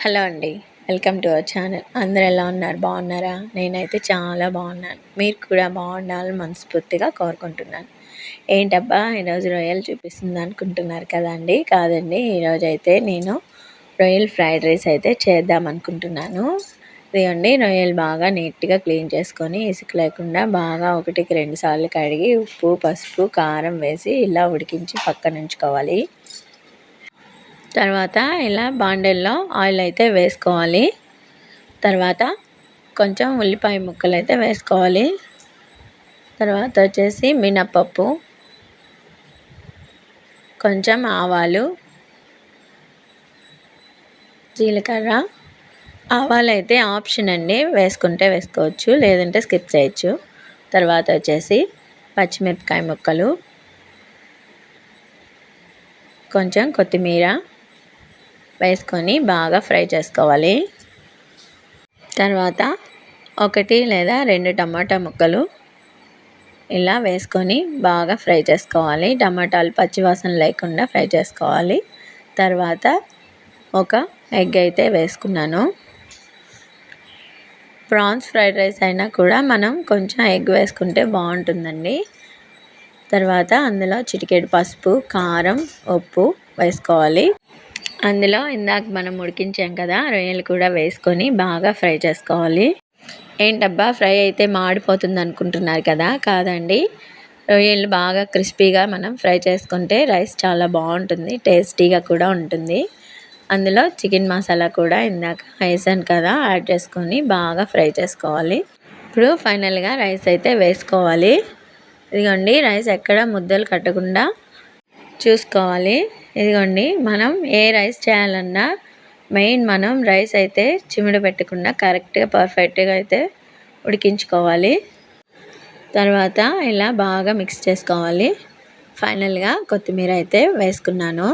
Hello అండి welcome to our channel. అందరు ఎలా ఉన్నారు? బాగున్నారా? నేనైతే చాలా బాగున్నాను. మీరు కూడా బాగుండాలని మనస్ఫూర్తిగా కోరుకుంటున్నాను. ఏంటబ్బా ఈరోజు రొయ్యలు చూపిస్తుంది అనుకుంటున్నారు కదండి కాదండి ఈరోజు అయితే నేను రొయ్యల్ ఫ్రైడ్ రైస్ అయితే చేద్దాం అనుకుంటున్నాను. ఇదిగోండి రొయ్యలు బాగా నీట్గా క్లీన్ చేసుకొని ఇసుక లేకుండా బాగా ఒకటికి రెండు సార్లు కడిగి ఉప్పు పసుపు కారం వేసి ఇలా ఉడికించి పక్కన ఉంచుకోవాలి. తర్వాత ఇలా బాండెల్లో ఆయిల్ అయితే వేసుకోవాలి. తర్వాత కొంచెం ఉల్లిపాయ ముక్కలు అయితే వేసుకోవాలి. తర్వాత వచ్చేసి మినప్పప్పు కొంచెం ఆవాలు జీలకర్ర. ఆవాలు అయితే ఆప్షన్ అండి వేసుకుంటే వేసుకోవచ్చు లేదంటే స్కిప్ చేయొచ్చు. తర్వాత వచ్చేసి పచ్చిమిరపకాయ ముక్కలు కొంచెం కొత్తిమీర. వేసుకొని బాగా ఫ్రై చేసుకోవాలి. తర్వాత ఒకటి లేదా రెండు టమాటా ముక్కలు ఇలా వేసుకొని బాగా ఫ్రై చేసుకోవాలి. టమాటాలు పచ్చివాసన లేకుండా ఫ్రై చేసుకోవాలి. తర్వాత ఒక ఎగ్ అయితే వేసుకున్నాను. ప్రాన్స్ ఫ్రైడ్ రైస్ అయినా కూడా మనం కొంచెం ఎగ్ వేసుకుంటే బాగుంటుందండి. తర్వాత అందులో చిటికెడు పసుపు కారం ఉప్పు వేసుకోవాలి. అందులో ఇందాక మనం ఉడికించాం కదా రొయ్యలు కూడా వేసుకొని బాగా ఫ్రై చేసుకోవాలి. ఏంటబ్బా ఫ్రై అయితే మాడిపోతుంది అనుకుంటున్నారు కదా కాదండి. రొయ్యలు బాగా క్రిస్పీగా మనం ఫ్రై చేసుకుంటే రైస్ చాలా బాగుంటుంది టేస్టీగా కూడా ఉంటుంది. అందులో చికెన్ మసాలా కూడా ఇందాక వేసాను కదా యాడ్ చేసుకొని బాగా ఫ్రై చేసుకోవాలి. ఇప్పుడు ఫైనల్గా రైస్ అయితే వేసుకోవాలి. ఇదిగోండి రైస్ ఎక్కడ ముద్దలు కట్టకుండా చూసుకోవాలి. ఇదిగోండి మనం ఏ రైస్ చేయాలన్నా మెయిన్ మనం రైస్ అయితే చిమిడి పెట్టకుండా కరెక్ట్గా పర్ఫెక్ట్గా అయితే ఉడికించుకోవాలి. తర్వాత ఇలా బాగా మిక్స్ చేసుకోవాలి. ఫైనల్గా కొత్తిమీర అయితే వేసుకున్నాను.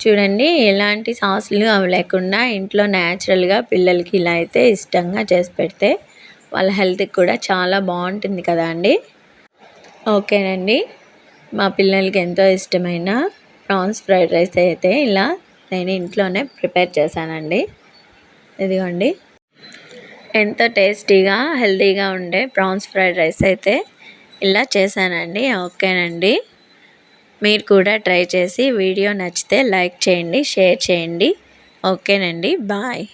చూడండి ఎలాంటి సాసులు అవి లేకుండా ఇంట్లో న్యాచురల్గా పిల్లలకి ఇలా అయితే ఇష్టంగా చేసి పెడితే వాళ్ళ హెల్త్కి కూడా చాలా బాగుంటుంది కదా అండి? ఓకేనండి. మా పిల్లలకి ఎంతో ఇష్టమైన ప్రాన్స్ ఫ్రైడ్ రైస్ అయితే ఇలా నేను ఇంట్లోనే ప్రిపేర్ చేశానండి. ఇదిగోండి. ఎంతో టేస్టీగా హెల్తీగా ఉండే ప్రాన్స్ ఫ్రైడ్ రైస్ అయితే ఇలా చేశానండి. ఓకేనండి. మీరు కూడా ట్రై చేసి వీడియో నచ్చితే లైక్ చేయండి షేర్ చేయండి. ఓకేనండి. బాయ్.